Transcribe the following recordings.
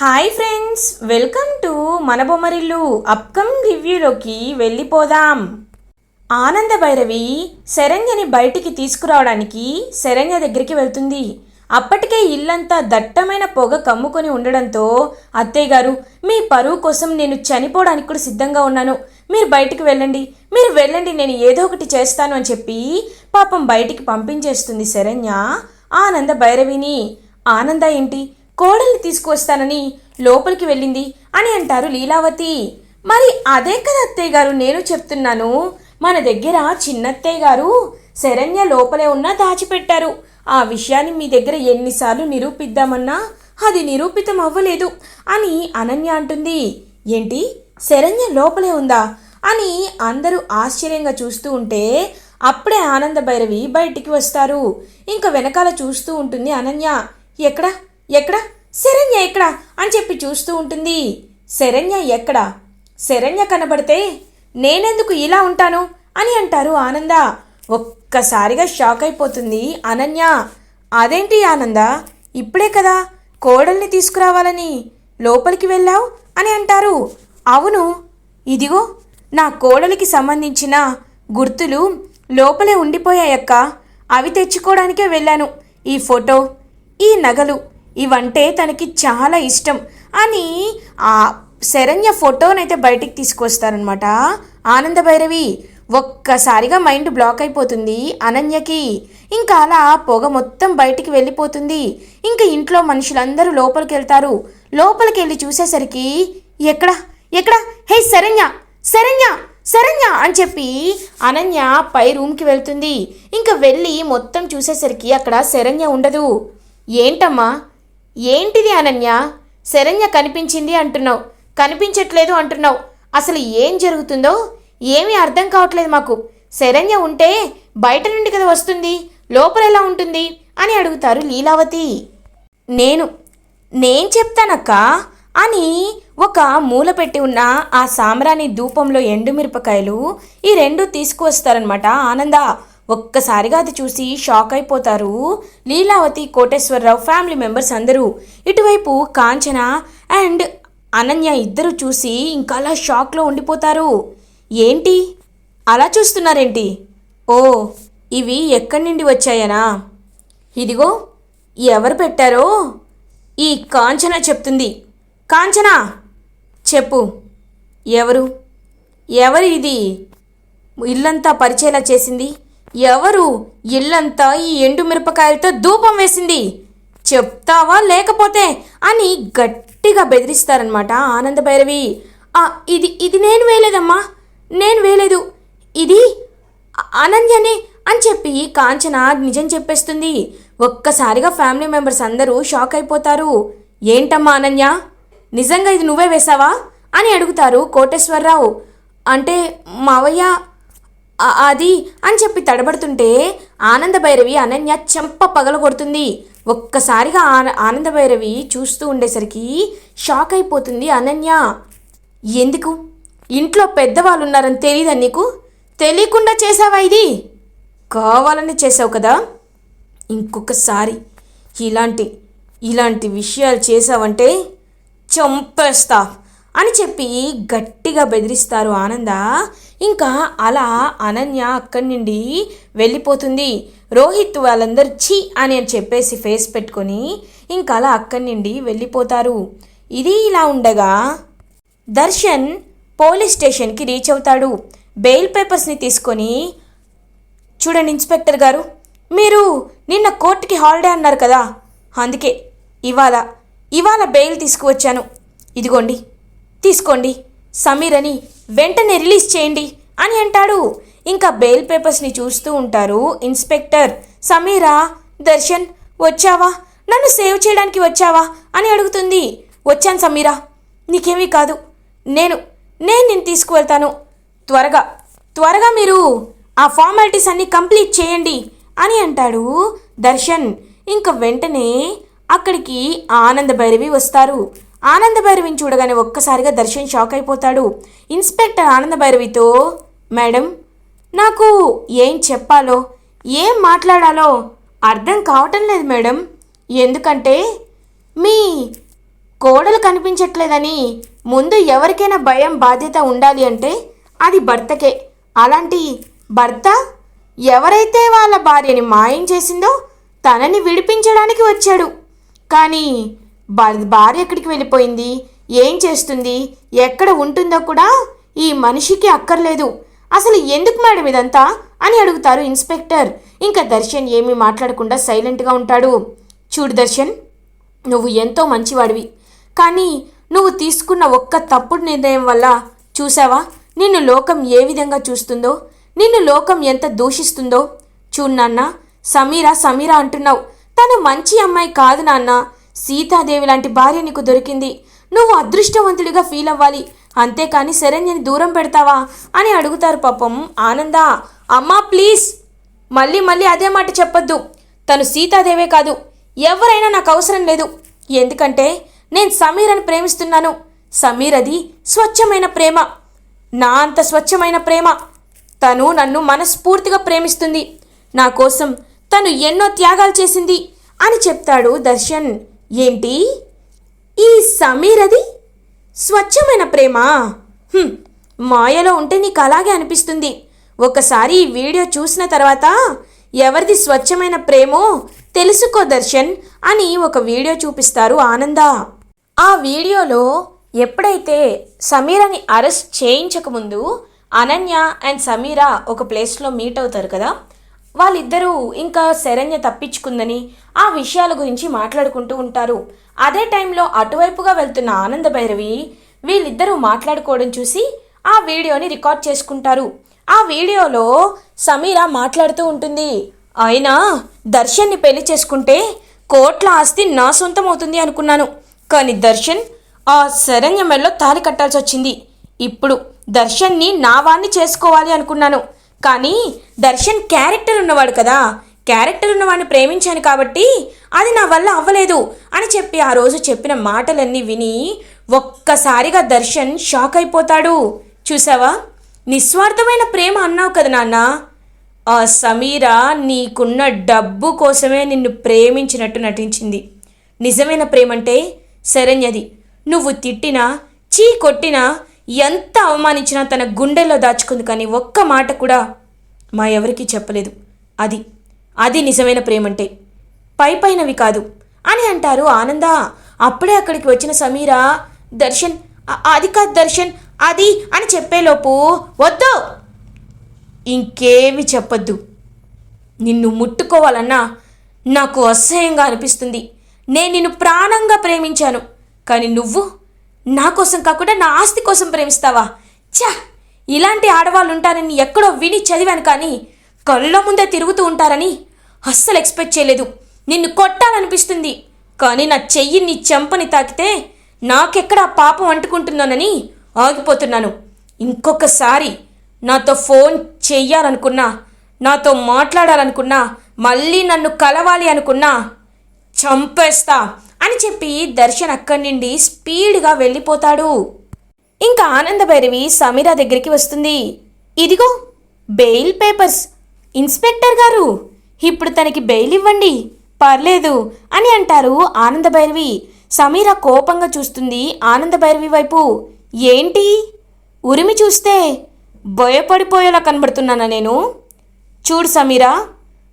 Hi friends welcome to మన Bommarillu upcoming రివ్యూలోకి వెళ్ళిపోదాం. ఆనంద భైరవి శరణ్యని బయటికి తీసుకురావడానికి శరణ్య దగ్గరికి వెళ్తుంది. అప్పటికే ఇల్లంతా దట్టమైన పొగ కమ్ముకొని ఉండడంతో అత్తయ్య గారు మీ పరువు కోసం నేను చనిపోవడానికి కూడా సిద్ధంగా ఉన్నాను. మీరు బయటికి వెళ్ళండి. మీరు వెళ్ళండి నేను ఏదో ఒకటి చేస్తాను అని చెప్పి పాపం బయటికి పంపించేస్తుంది శరణ్య ఆనంద భైరవిని. ఆనంద ఏంటి? కోడల్ని తీసుకువస్తానని లోపలికి వెళ్ళింది అని అంటారు లీలావతి. మరి అదే కదా అత్తయ్య గారు నేను చెప్తున్నాను. మన దగ్గర చిన్నత్తయ్య గారు శరణ్య లోపలే ఉన్నా దాచిపెట్టారు. ఆ విషయాన్ని మీ దగ్గర ఎన్నిసార్లు నిరూపిద్దామన్నా అది నిరూపితం అవ్వలేదు అని అనన్య అంటుంది. ఏంటి? శరణ్య లోపలే ఉందా? అని అందరూ ఆశ్చర్యంగా చూస్తూ ఉంటే అప్పుడే ఆనంద భైరవి బయటికి వస్తారు. ఇంకా వెనకాల చూస్తూ ఉంటుంది అనన్య. ఎక్కడ? ఎక్కడ? శరణ్య ఎక్కడ? అని చెప్పి చూస్తూ ఉంటుంది. శరణ్య ఎక్కడ? శరణ్య కనబడితే నేనెందుకు ఇలా ఉంటాను? అని అంటారు ఆనంద. ఒక్కసారిగా షాక్ అయిపోతుంది అనన్య. అదేంటి ఆనంద? ఇప్పుడే కదా కోడల్ని తీసుకురావాలని లోపలికి వెళ్ళావు? అని అంటారు. అవును. ఇదిగో నా కోడలికి సంబంధించిన గుర్తులు లోపలే ఉండిపోయాయక్క. అవి తెచ్చుకోవడానికే వెళ్ళాను. ఈ ఫోటో ఈ నగలు ఇవంటే తనకి చాలా ఇష్టం అని ఆ శరణ్య ఫోటోనైతే బయటికి తీసుకొస్తారనమాట. ఆనంద భైరవి ఒక్కసారిగా మైండ్ బ్లాక్ అయిపోతుంది అనన్యకి. ఇంకా అలా పొగ మొత్తం బయటికి వెళ్ళిపోతుంది. ఇంకా ఇంట్లో మనుషులందరూ లోపలికి వెళ్తారు. లోపలికి వెళ్ళి చూసేసరికి ఎక్కడ? ఎక్కడ? హే శరణ్య! శరణ్య! శరణ్య! అని చెప్పి అనన్య పై రూమ్కి వెళ్తుంది. ఇంకా వెళ్ళి మొత్తం చూసేసరికి అక్కడ శరణ్య ఉండదు. ఏంటమ్మా? ఏంటిది అనన్య? శరణ్య కనిపించింది అంటున్నావు. కనిపించట్లేదు అంటున్నావు. అసలు ఏం జరుగుతుందో? ఏమీ అర్థం కావట్లేదు మాకు. శరణ్య ఉంటే బయట నుండి కదా వస్తుంది. లోపల ఎలా ఉంటుంది? అని అడుగుతారు లీలావతి. నేను నేను చెప్తానక్క అని ఒక మూల పెట్టి ఉన్న ఆ సాంబ్రాణి ధూపంలో ఎండుమిరపకాయలు ఈ రెండు తీసుకువస్తారనమాట ఆనంద ఒక్కసారిగా అది చూసి షాక్ అయిపోతారు. లీలావతి కోటేశ్వరరావు ఫ్యామిలీ మెంబర్స్ అందరూ. ఇటువైపు కాంచన అండ్ అనన్య ఇద్దరు చూసి ఇంకా అలా షాక్లో ఉండిపోతారు. ఏంటి? అలా చూస్తున్నారేంటి? ఓ ఇవి ఎక్కడి నుండి వచ్చాయనా? ఇదిగో ఎవరు పెట్టారో? ఈ కాంచన చెప్తుంది. కాంచన చెప్పు. ఎవరు? ఎవరు ఇది ఇల్లంతా పరిచేలా చేసింది? ఎవరు? ఇల్లంతా ఈ ఎండు మిరపకాయలతో ధూపం వేసింది. చెప్తావా లేకపోతే? అని గట్టిగా బెదిరిస్తారనమాట ఆనంద భైరవి "ఆ, ఇది ఇది నేను వేయలేదమ్మా. నేను వేయలేదు. ఇది అనన్యని అనన్యనే అని చెప్పి కాంచన నిజం చెప్పేస్తుంది. ఒక్కసారిగా ఫ్యామిలీ మెంబర్స్ అందరూ షాక్ అయిపోతారు. ఏంటమ్మా అనన్య? నిజంగా ఇది నువ్వే వేసావా? అని అడుగుతారు కోటేశ్వరరావు. అంటే మావయ్య అది అని చెప్పి తడబడుతుంటే ఆనంద భైరవి అనన్య చెంప పగల కొడుతుంది. ఒక్కసారిగా ఆన ఆనంద భైరవి చూస్తూ ఉండేసరికి షాక్ అయిపోతుంది అనన్య. ఎందుకు? ఇంట్లో పెద్దవాళ్ళు ఉన్నారని తెలియదా నీకు? తెలియకుండా చేసావా ఇది? కావాలని చేసావు కదా? ఇంకొకసారి ఇలాంటి ఇలాంటి విషయాలు చేసావంటే చంపేస్తా. అని చెప్పి గట్టిగా బెదిరిస్తారు ఆనంద. ఇంకా అలా అనన్య అక్కడి నుండి వెళ్ళిపోతుంది. రోహిత్ వాళ్ళందరూ ఛీ అని అని చెప్పేసి ఫేస్ పెట్టుకొని ఇంకా అలా అక్కడి నుండి వెళ్ళిపోతారు. ఇది ఇలా ఉండగా దర్శన్ పోలీస్ స్టేషన్కి రీచ్ అవుతాడు. బెయిల్ పేపర్స్ని తీసుకొని చూడండి ఇన్స్పెక్టర్ గారు మీరు నిన్న కోర్టుకి హాలిడే అన్నారు కదా అందుకే ఇవాళ ఇవాళ బెయిల్ తీసుకువచ్చాను. ఇదిగోండి. తీసుకోండి. సమీర్ అని వెంటనే రిలీజ్ చేయండి అని అంటాడు. ఇంకా బెయిల్ పేపర్స్ని చూస్తూ ఉంటారు ఇన్స్పెక్టర్. సమీరా దర్శన్ వచ్చావా? నన్ను సేవ్ చేయడానికి వచ్చావా? అని అడుగుతుంది. వచ్చాను సమీరా. నీకేమీ కాదు. నేను నేను నేను తీసుకువెళ్తాను. త్వరగా త్వరగా మీరు ఆ ఫార్మాలిటీస్ అన్ని కంప్లీట్ చేయండి అని అంటాడు దర్శన్. ఇంక వెంటనే అక్కడికి ఆనంద భైరవి వస్తారు. ఆనందభైరవిని చూడగానే ఒక్కసారిగా దర్శన్ షాక్ అయిపోతాడు. ఇన్స్పెక్టర్ ఆనందభైరవితో మేడం నాకు ఏం చెప్పాలో ఏం మాట్లాడాలో అర్థం కావటం లేదు మేడం. ఎందుకంటే మీ కోడలు కనిపించట్లేదని ముందు ఎవరికైనా భయం బాధ్యత ఉండాలి అంటే అది భర్తకే. అలాంటి భర్త ఎవరైతే వాళ్ళ భార్యని మాయం చేసిందో తనని విడిపించడానికి వచ్చాడు. కానీ భార్య ఎక్కడికి వెళ్ళిపోయింది? ఏం చేస్తుంది? ఎక్కడ ఉంటుందో కూడా ఈ మనిషికి అక్కర్లేదు. అసలు ఎందుకు మేడం ఇదంతా? అని అడుగుతారు ఇన్స్పెక్టర్. ఇంకా దర్శన్ ఏమీ మాట్లాడకుండా సైలెంట్గా ఉంటాడు. చూడు దర్శన్ నువ్వు ఎంతో మంచివాడివి. కానీ నువ్వు తీసుకున్న ఒక్క తప్పుడు నిర్ణయం వల్ల చూసావా? నిన్ను లోకం ఏ విధంగా చూస్తుందో? నిన్ను లోకం ఎంత దూషిస్తుందో? చూడు నాన్న సమీరా సమీరా అంటున్నావు. తను మంచి అమ్మాయి కాదు నాన్న. సీతాదేవి లాంటి భార్య నీకు దొరికింది. నువ్వు అదృష్టవంతుడిగా ఫీల్ అవ్వాలి. అంతేకాని శరణ్యని దూరం పెడతావా? అని అడుగుతారు పాపం ఆనంద. అమ్మా ప్లీజ్! మళ్ళీ మళ్ళీ అదే మాట చెప్పొద్దు. తను సీతాదేవే కాదు. ఎవరైనా నాకు అవసరం లేదు. ఎందుకంటే నేను సమీరని ప్రేమిస్తున్నాను. సమీర్ అది స్వచ్ఛమైన ప్రేమ. నా అంత స్వచ్ఛమైన ప్రేమ. తను నన్ను మనస్ఫూర్తిగా ప్రేమిస్తుంది. నా కోసం తను ఎన్నో త్యాగాలు చేసింది అని చెప్తాడు దర్శన్. ఏంటి? ఈ సమీర్ అది స్వచ్ఛమైన ప్రేమ? మాయలో ఉంటే నీకు అలాగే అనిపిస్తుంది. ఒకసారి ఈ వీడియో చూసిన తర్వాత ఎవరిది స్వచ్ఛమైన ప్రేమో తెలుసుకో దర్శన్ అని ఒక వీడియో చూపిస్తారు ఆనంద. ఆ వీడియోలో ఎప్పుడైతే సమీరని అరెస్ట్ చేయించకముందు అనన్య అండ్ సమీరా ఒక ప్లేస్లో మీట్ అవుతారు కదా వాళ్ళిద్దరూ ఇంకా శరణ్య తప్పించుకుందని ఆ విషయాల గురించి మాట్లాడుకుంటూ ఉంటారు. అదే టైంలో అటువైపుగా వెళ్తున్న ఆనంద భైరవి వీళ్ళిద్దరూ మాట్లాడుకోవడం చూసి ఆ వీడియోని రికార్డ్ చేసుకుంటారు. ఆ వీడియోలో సమీర మాట్లాడుతూ ఉంటుంది. అయినా దర్శన్ని పెళ్ళి చేసుకుంటే కోట్ల ఆస్తి నా సొంతం అవుతుంది అనుకున్నాను. కానీ దర్శన్ ఆ శరణ్య మెడలో తాలి కట్టాల్సి వచ్చింది ఇప్పుడు దర్శన్ని నా వాణ్ణి చేసుకోవాలి అనుకున్నాను. కానీ దర్శన్ క్యారెక్టర్ ఉన్నవాడు కదా. క్యారెక్టర్ ఉన్నవాడిని ప్రేమించాను కాబట్టి అది నా వల్ల అవ్వలేదు అని చెప్పి ఆ రోజు చెప్పిన మాటలన్నీ విని ఒక్కసారిగా దర్శన్ షాక్ అయిపోతాడు. చూసావా? నిస్వార్థమైన ప్రేమ అన్నావు కదా నాన్న. ఆ సమీరా నీకున్న డబ్బు కోసమే నిన్ను ప్రేమించినట్టు నటించింది. నిజమైన ప్రేమంటే శరణ్యది. నువ్వు తిట్టినా చీ కొట్టినా ఎంత అవమానించినా తన గుండెల్లో దాచుకుంది కానీ ఒక్క మాట కూడా మా ఎవరికీ చెప్పలేదు. అది అది నిజమైన ప్రేమంటే. పై పైనవి కాదు. అని అంటారు ఆనంద. అప్పుడే అక్కడికి వచ్చిన సమీరా దర్శన్ అది కాదు దర్శన్ అది అని చెప్పేలోపు వద్దు! ఇంకేమి చెప్పొద్దు. నిన్ను ముట్టుకోవాలన్నా నాకు అసహ్యంగా అనిపిస్తుంది. నేను నిన్ను ప్రాణంగా ప్రేమించాను. కానీ నువ్వు నా కోసం కాకుండా నా ఆస్తి కోసం ప్రేమిస్తావా? ఛా! ఇలాంటి ఆడవాళ్ళు ఉంటారని ఎక్కడో విని చదివాను కానీ కళ్ళ ముందే తిరుగుతూ ఉంటారని అస్సలు ఎక్స్పెక్ట్ చేయలేదు. నిన్ను కొట్టాలనిపిస్తుంది. కానీ నా చెయ్యి నీ చెంపని తాకితే నాకెక్కడ ఆ పాపం అంటుకుంటుందోనని ఆగిపోతున్నాను. ఇంకొకసారి నాతో ఫోన్ చెయ్యాలనుకున్నా నాతో మాట్లాడాలనుకున్నా మళ్ళీ నన్ను కలవాలి అనుకున్నా చంపేస్తా. అని చెప్పి దర్శన్ అక్కడి నుండి స్పీడ్గా వెళ్ళిపోతాడు. ఇంకా ఆనందభైరవి సమీర దగ్గరికి వస్తుంది. ఇదిగో బెయిల్ పేపర్స్. ఇన్స్పెక్టర్ గారు ఇప్పుడు తనకి బెయిల్ ఇవ్వండి. పర్లేదు అని అంటారు ఆనందభైరవి సమీర కోపంగా చూస్తుంది ఆనందభైరవి వైపు. ఏంటి? ఉరిమి చూస్తే భయపడిపోయేలా కనబడుతున్నానా నేను? చూడు సమీరా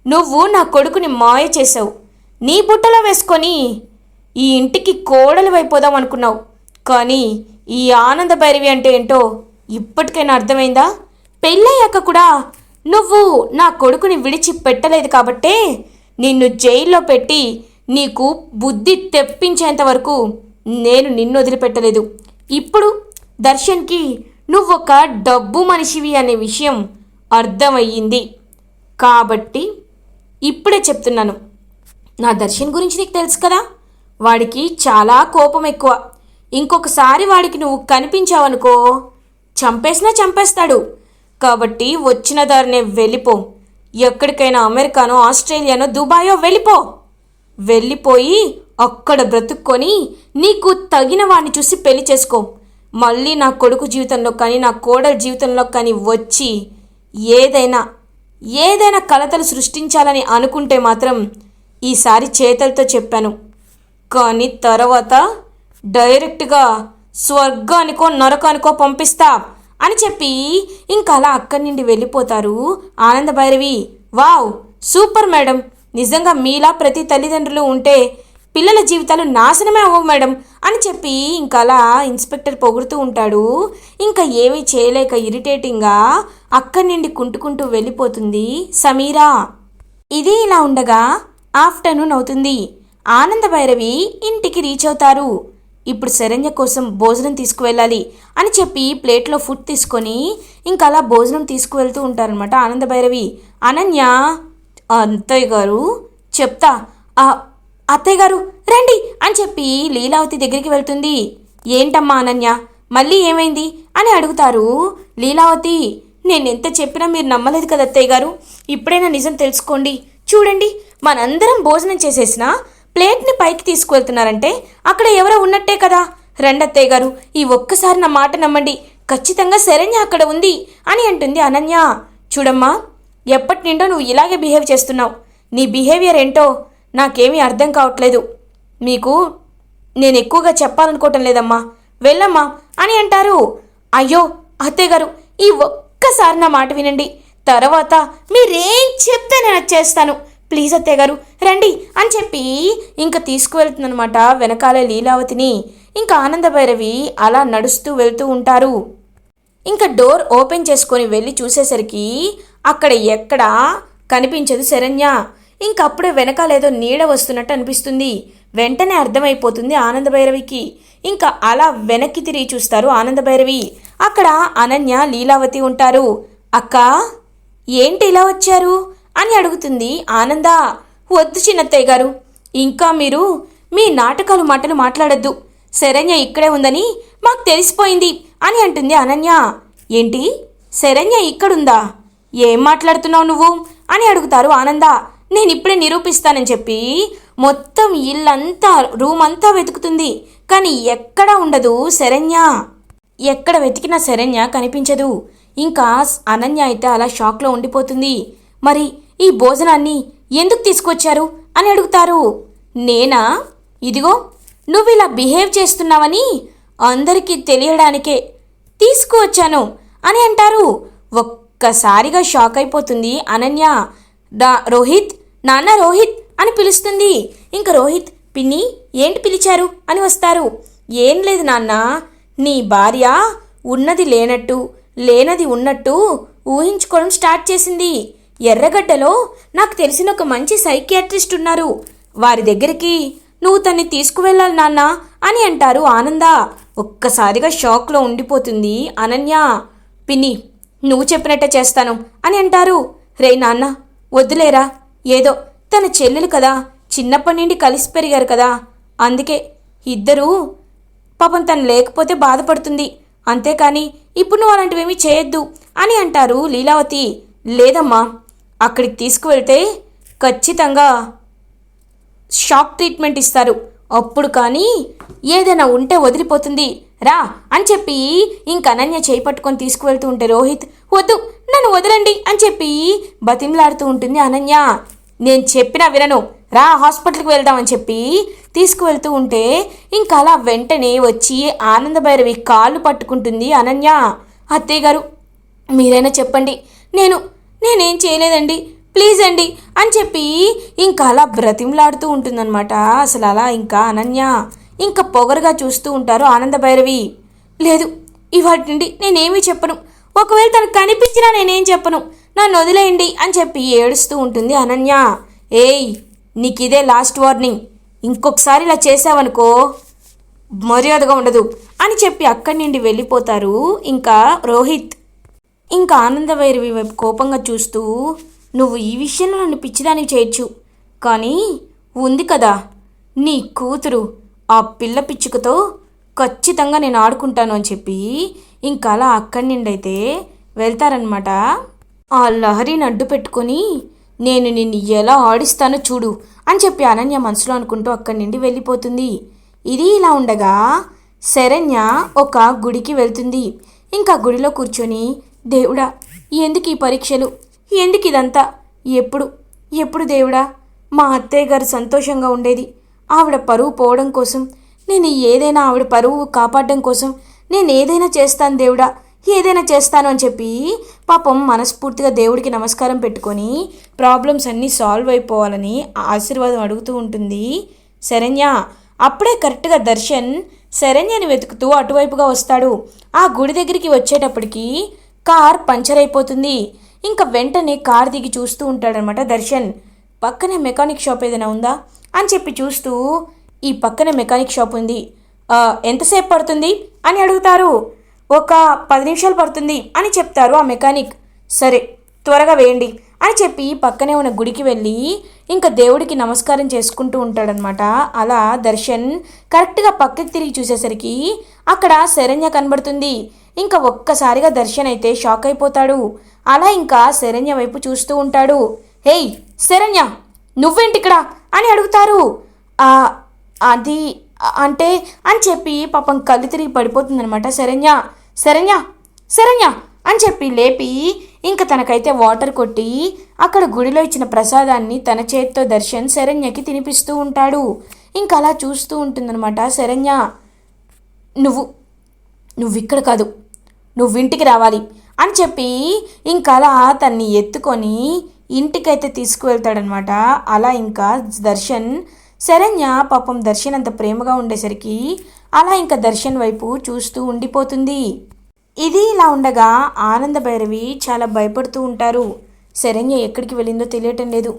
నువ్వు నా కొడుకుని మాయ చేసావు నీ బుట్టలో వేసుకొని ఈ ఇంటికి కోడలు అయిపోదాం అనుకున్నావు. కానీ ఈ ఆనంద భైరవి అంటే ఏంటో ఇప్పటికైనా అర్థమైందా? పెళ్ళయ్యాక కూడా నువ్వు నా కొడుకుని విడిచి పెట్టలేదు కాబట్టే నిన్ను జైల్లో పెట్టి నీకు బుద్ధి తెప్పించేంత వరకు నేను నిన్ను వదిలిపెట్టలేదు. ఇప్పుడు దర్శన్కి నువ్వొక డబ్బు మనిషివి అనే విషయం అర్థమయ్యింది. కాబట్టి ఇప్పుడే చెప్తున్నాను. నా దర్శన్ గురించి నీకు తెలుసు కదా? వాడికి చాలా కోపం ఎక్కువ. ఇంకొకసారి వాడికి నువ్వు కనిపించావనుకో చంపేసినా చంపేస్తాడు. కాబట్టి వచ్చిన దారినే వెళ్ళిపో. ఎక్కడికైనా అమెరికానో ఆస్ట్రేలియానో దుబాయో వెళ్ళిపో. వెళ్ళిపోయి అక్కడ బ్రతుక్కొని నీకు తగిన వాడిని చూసి పెళ్ళి చేసుకో. మళ్ళీ నా కొడుకు జీవితంలో కానీ నా కోడల జీవితంలో కానీ వచ్చి ఏదైనా ఏదైనా కలతలు సృష్టించాలని అనుకుంటే మాత్రం ఈసారి చేతలతో చెప్పాను. కానీ తర్వాత డైరెక్ట్గా స్వర్గానికో నరకానికో పంపిస్తా అని చెప్పి ఇంకా అలా అక్కడి నుండి వెళ్ళిపోతారు ఆనంద భైరవి. వావ్! Super madam! నిజంగా మీలా ప్రతి తల్లిదండ్రులు ఉంటే పిల్లల జీవితాలు నాశనమే అవ్వవు మేడం అని చెప్పి ఇంకా అలా ఇన్స్పెక్టర్ పొగుడుతూ ఉంటాడు. ఇంకా ఏమీ చేయలేక ఇరిటేటింగ్గా అక్కడి నుండి కుంటుకుంటూ వెళ్ళిపోతుంది సమీరా. ఇది ఇలా ఉండగా ఆఫ్టర్నూన్ అవుతుంది. ఆనంద భైరవి ఇంటికి రీచ్ అవుతారు. ఇప్పుడు శరణ్య కోసం భోజనం తీసుకువెళ్ళాలి అని చెప్పి ప్లేట్లో ఫుడ్ తీసుకొని ఇంకా అలా భోజనం తీసుకువెళ్తూ ఉంటారనమాట ఆనంద భైరవి అనన్య అత్తయ్య గారు చెప్తా అత్తయ్య గారు రండి అని చెప్పి లీలావతి దగ్గరికి వెళ్తుంది. ఏంటమ్మా అనన్య మళ్ళీ ఏమైంది అని అడుగుతారు. లీలావతి నేను ఎంత చెప్పినా మీరు నమ్మలేదు కదా అత్తయ్య గారు. ఇప్పుడైనా నిజం తెలుసుకోండి. చూడండి మనందరం భోజనం చేసేసినా ప్లేట్ని పైకి తీసుకువెళ్తున్నారంటే అక్కడ ఎవరో ఉన్నట్టే కదా. రెండత్తయ్య గారు ఈ ఒక్కసారి నా మాట నమ్మండి. ఖచ్చితంగా శరణ్య అక్కడ ఉంది అని అంటుంది అనన్య. చూడమ్మా ఎప్పటి నిండో నువ్వు ఇలాగే బిహేవ్ చేస్తున్నావు. నీ బిహేవియర్ ఏంటో నాకేమీ అర్థం కావట్లేదు. మీకు నేను ఎక్కువగా చెప్పాలనుకోవటం లేదమ్మా. వెళ్ళమ్మా అని అంటారు. అయ్యో అత్తయ్య గారు ఈ ఒక్కసారి నా మాట వినండి. తర్వాత మీరేం చెప్తే నేను చేస్తాను. ప్లీజ్ అత్తయ్య గారు రండి అని చెప్పి ఇంకా తీసుకువెళ్తుందనమాట వెనకాలే లీలావతిని. ఇంకా ఆనంద భైరవి అలా నడుస్తూ వెళ్తూ ఉంటారు. ఇంకా డోర్ ఓపెన్ చేసుకొని వెళ్ళి చూసేసరికి అక్కడ ఎక్కడా కనిపించదు శరణ్య. ఇంకప్పుడే వెనకాలేదో నీడ వస్తున్నట్టు అనిపిస్తుంది. వెంటనే అర్థమైపోతుంది ఆనంద భైరవికి. ఇంకా అలా వెనక్కి తిరిగి చూస్తారు ఆనంద భైరవి. అక్కడ అనన్య లీలావతి ఉంటారు. అక్క ఏంటి ఇలా వచ్చారు? అని అడుగుతుంది ఆనంద. వద్దు చిన్నత్తయ్య గారు ఇంకా మీరు మీ నాటకాలు మాటలు మాట్లాడద్దు. శరణ్య ఇక్కడే ఉందని మాకు తెలిసిపోయింది అని అంటుంది అనన్య. ఏంటి? శరణ్య ఇక్కడుందా? ఏం మాట్లాడుతున్నావు నువ్వు? అని అడుగుతారు ఆనంద. నేను ఇప్పుడే నిరూపిస్తానని చెప్పి మొత్తం ఇల్లంతా రూమ్ అంతా వెతుకుతుంది. కానీ ఎక్కడా ఉండదు శరణ్య. ఎక్కడ వెతికినా శరణ్య కనిపించదు. ఇంకా అనన్య అయితే అలా షాక్లో ఉండిపోతుంది. మరి ఈ భోజనాన్ని ఎందుకు తీసుకొచ్చారు అని అడుగుతారు. నేనా? ఇదిగో నువ్వు ఇలా బిహేవ్ చేస్తున్నావని అందరికీ తెలియడానికే తీసుకువచ్చాను అని అంటారు. ఒక్కసారిగా షాక్ అయిపోతుంది అనన్య. దా రోహిత్ నాన్న రోహిత్ అని పిలుస్తుంది. ఇంకా రోహిత్ పిన్ని ఏంటి పిలిచారు అని వస్తారు. ఏం లేదు నాన్న నీ భార్య ఉన్నది లేనట్టు లేనది ఉన్నట్టు ఊహించుకోవడం స్టార్ట్ చేసింది. ఎర్రగడ్డలో నాకు తెలిసిన ఒక మంచి సైకియాట్రిస్ట్ ఉన్నారు. వారి దగ్గరికి నువ్వు తన్ని తీసుకువెళ్ళాలి నాన్న అని అంటారు ఆనంద. ఒక్కసారిగా షాక్లో ఉండిపోతుంది అనన్య. పిన్ని నువ్వు చెప్పినట్టే చేస్తాను అని అంటారు. రే నాన్న వద్దులేరా ఏదో తన చెల్లెలు కదా చిన్నప్పటి నుండి కలిసి పెరిగారు కదా. అందుకే ఇద్దరూ పాపం తను లేకపోతే బాధపడుతుంది. అంతేకాని ఇప్పుడు నువ్వు అలాంటివేమీ చేయొద్దు అని అంటారు లీలావతి. లేదమ్మా అక్కడికి తీసుకువెళ్తే ఖచ్చితంగా షాక్ ట్రీట్మెంట్ ఇస్తారు. అప్పుడు కానీ ఏదైనా ఉంటే వదిలిపోతుంది. రా అని చెప్పి ఇంక అనన్య చేయి పట్టుకొని తీసుకువెళ్తూ ఉంటే రోహిత్ వద్దు నన్ను వదలండి అని చెప్పి బతిమలాడుతూ ఉంటుంది అనన్య. నేను చెప్పినా వినను. రా హాస్పిటల్కి వెళ్దామని చెప్పి తీసుకువెళ్తూ ఉంటే ఇంకా అలా వెంటనే వచ్చి ఆనంద భైరవి కాళ్ళు పట్టుకుంటుంది అనన్య. అత్తయ్య గారు మీరైనా చెప్పండి. నేను నేనేం చేయలేదండి. ప్లీజ్ అండి అని చెప్పి ఇంకా అలా బ్రతిమలాడుతూ ఉంటుందన్నమాట. అసలు అలా ఇంకా అనన్య ఇంకా పొగరుగా చూస్తూ ఉంటారు ఆనంద భైరవి. లేదు ఇవాటి నుండి నేనేమీ చెప్పను. ఒకవేళ తనకు కనిపించినా నేనేం చెప్పను. నన్ను వదిలేయండి అని చెప్పి ఏడుస్తూ ఉంటుంది అనన్య. ఏయ్ నీకు ఇదే లాస్ట్ వార్నింగ్. ఇంకొకసారి ఇలా చేసావనుకో మర్యాదగా ఉండదు అని చెప్పి అక్కడి నుండి వెళ్ళిపోతారు ఇంకా రోహిత్. ఇంకా ఆనందభైరవి వైపు కోపంగా చూస్తూ నువ్వు ఈ విషయంలో నన్ను పిచ్చిదానికి చేయొచ్చు. కానీ ఉంది కదా నీ కూతురు ఆ పిల్ల పిచ్చుకతో ఖచ్చితంగా నేను ఆడుకుంటాను అని చెప్పి ఇంకా అలా అక్కడి నుండి అయితే వెళ్తారనమాట ఆ లహరిని అడ్డు పెట్టుకొని నేను నిన్ను ఎలా ఆడిస్తానో చూడు అని చెప్పి అనన్య మనసులో అనుకుంటూ అక్కడి నుండి వెళ్ళిపోతుంది. ఇది ఇలా ఉండగా శరణ్య ఒక గుడికి వెళ్తుంది. ఇంకా గుడిలో కూర్చొని దేవుడా ఎందుకు ఈ పరీక్షలు? ఎందుకు ఇదంతా ఎప్పుడు? ఎప్పుడు దేవుడా? మా అత్తయ్య గారు సంతోషంగా ఉండేది. ఆవిడ పరువు పోవడం కోసం నేను ఏదైనా ఆవిడ పరువు కాపాడడం కోసం నేను ఏదైనా చేస్తాను దేవుడా ఏదైనా చేస్తాను అని చెప్పి పాపం మనస్ఫూర్తిగా దేవుడికి నమస్కారం పెట్టుకొని ప్రాబ్లమ్స్ అన్నీ సాల్వ్ అయిపోవాలని ఆశీర్వాదం అడుగుతూ ఉంటుంది శరణ్య. అప్పుడే కరెక్ట్గా దర్శన్ శరణ్యని వెతుకుతూ అటువైపుగా వస్తాడు. ఆ గుడి దగ్గరికి వచ్చేటప్పటికి కార్ పంచర్ అయిపోతుంది. ఇంకా వెంటనే కార్ దిగి చూస్తూ ఉంటాడనమాట దర్శన్. పక్కనే మెకానిక్ షాప్ ఏదైనా ఉందా? అని చెప్పి చూస్తూ ఈ పక్కనే మెకానిక్ షాప్ ఉంది. ఎంతసేపు పడుతుంది? అని అడుగుతారు. ఒక పది నిమిషాలు పడుతుంది అని చెప్తారు ఆ మెకానిక్. సరే త్వరగా వేయండి అని చెప్పి పక్కనే ఉన్న గుడికి వెళ్ళి ఇంకా దేవుడికి నమస్కారం చేసుకుంటూ ఉంటాడనమాట అలా దర్శన్ కరెక్ట్గా పక్కకి తిరిగి చూసేసరికి అక్కడ శరణ్య కనబడుతుంది. ఇంకా ఒక్కసారిగా దర్శన్ అయితే షాక్ అయిపోతాడు. అలా ఇంకా శరణ్య వైపు చూస్తూ ఉంటాడు. హేయ్ శరణ్య నువ్వేంటి ఇక్కడ అని అడుగుతారు. అది అంటే అని చెప్పి పాపం కళ్ళు తిరిగి పడిపోతుందనమాట శరణ్య. శరణ్య శరణ్య అని చెప్పి లేపి ఇంకా తనకైతే వాటర్ కొట్టి అక్కడ గుడిలో ఇచ్చిన ప్రసాదాన్ని తన చేత్తో దర్శన్ శరణ్యకి తినిపిస్తూ ఉంటాడు. ఇంకా అలా చూస్తూ ఉంటుందన్నమాట శరణ్య. నువ్వు నువ్వు ఇక్కడ కాదు నువ్వు ఇంటికి రావాలి అని చెప్పి ఇంకలా అలా తన్ని ఎత్తుకొని ఇంటికైతే తీసుకువెళ్తాడనమాట. అలా ఇంకా దర్శన్ శరణ్య పాపం దర్శన్ అంత ప్రేమగా ఉండేసరికి అలా ఇంకా దర్శన్ వైపు చూస్తూ ఉండిపోతుంది. ఇది ఇలా ఉండగా ఆనంద భైరవి చాలా భయపడుతూ ఉంటారు. శరణ్య ఎక్కడికి వెళ్ళిందో తెలియటం లేదు.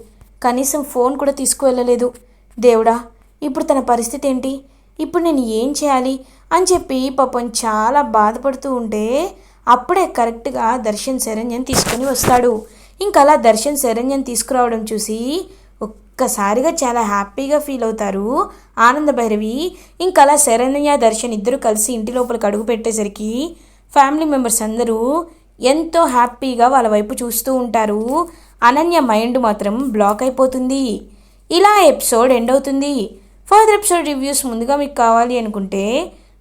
కనీసం ఫోన్ కూడా తీసుకువెళ్ళలేదు. దేవుడా ఇప్పుడు తన పరిస్థితి ఏంటి? ఇప్పుడు నేను ఏం చేయాలి? అని చెప్పి పాపం చాలా బాధపడుతూ ఉంటే అప్పుడే కరెక్ట్గా దర్శన్ శరణ్యని తీసుకొని వస్తాడు. ఇంకా అలా దర్శన్ శరణ్యని తీసుకురావడం చూసి ఒక్కసారిగా చాలా హ్యాపీగా ఫీల్ అవుతారు ఆనంద భైరవి. ఇంకా అలా శరణ్య దర్శన్ ఇద్దరు కలిసి ఇంటి లోపలికి అడుగు పెట్టేసరికి ఫ్యామిలీ మెంబర్స్ అందరూ ఎంతో హ్యాపీగా వాళ్ళ వైపు చూస్తూ ఉంటారు. అనన్య మైండ్ మాత్రం బ్లాక్ అయిపోతుంది. ఇలా ఎపిసోడ్ ఎండ్ అవుతుంది. ఫర్దర్ ఎపిసోడ్ రివ్యూస్ ముందుగా మీకు కావాలి అనుకుంటే